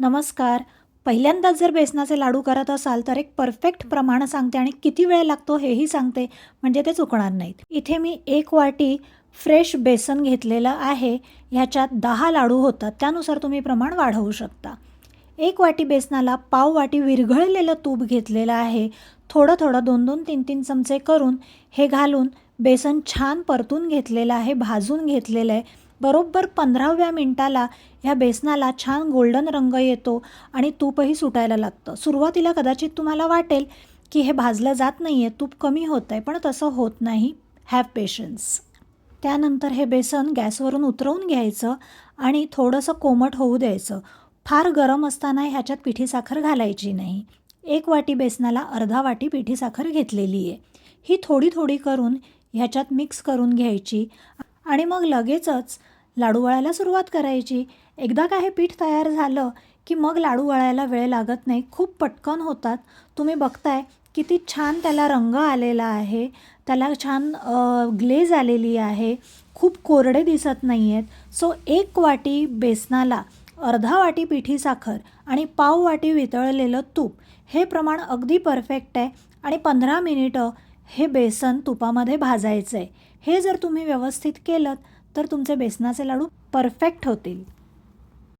नमस्कार. पहिल्यांदाच जर बेसनाचे लाडू करत असाल तर एक परफेक्ट प्रमाण सांगते आणि किती वेळ लागतो हेही सांगते म्हणजे ते चुकणार नाहीत. इथे मी एक वाटी फ्रेश बेसन घेतलेलं आहे. ह्याच्यात दहा लाडू होतात त्यानुसार तुम्ही प्रमाण वाढवू शकता. एक वाटी बेसनाला पाव वाटी विरघळलेलं तूप घेतलेलं आहे. थोडं थोडं दोन दोन तीन तीन चमचे करून हे घालून बेसन छान परतून घेतलेलं आहे भाजून घेतलेलं आहे. बरोबर पंधराव्या मिनटाला ह्या बेसनाला छान गोल्डन रंग येतो आणि तूपही सुटायला लागतं. सुरुवातीला कदाचित तुम्हाला वाटेल की हे भाजलं जात नाही आहे तूप कमी होतं आहे पण तसं होत नाही. हॅव पेशन्स त्यानंतर हे बेसन गॅसवरून उतरवून घ्यायचं आणि थोडंसं कोमट होऊ द्यायचं. फार गरम असताना ह्याच्यात पिठी साखर घालायची नाही. एक वाटी बेसनाला अर्धा वाटी पिठी साखर घेतलेली आहे ही थोडी थोडी करून ह्याच्यात मिक्स करून घ्यायची. आणि मग लगेचच लाडू वळायला सुरुवात करायची. एकदा का हे पीठ तयार झालं की मग लाडू वळायला वेळ लागत नाही खूप पटकन होतात. तुम्ही बघताय किती छान त्याला रंग आलेला आहे त्याला छान ग्लेज आलेली आहे. खूप कोरडे दिसत नाही आहेत सो एक वाटी बेसनाला अर्धा वाटी पिठी साखर आणि पाव वाटी वितळलेलं तूप. हे प्रमाण अगदी परफेक्ट आहे आणि पंधरा मिनिटं हे बेसन तुपामध्ये भाजायचं आहे हे जर तुम्ही व्यवस्थित केलं तर तुमचे बेसनाचे लाडू परफेक्ट होतील.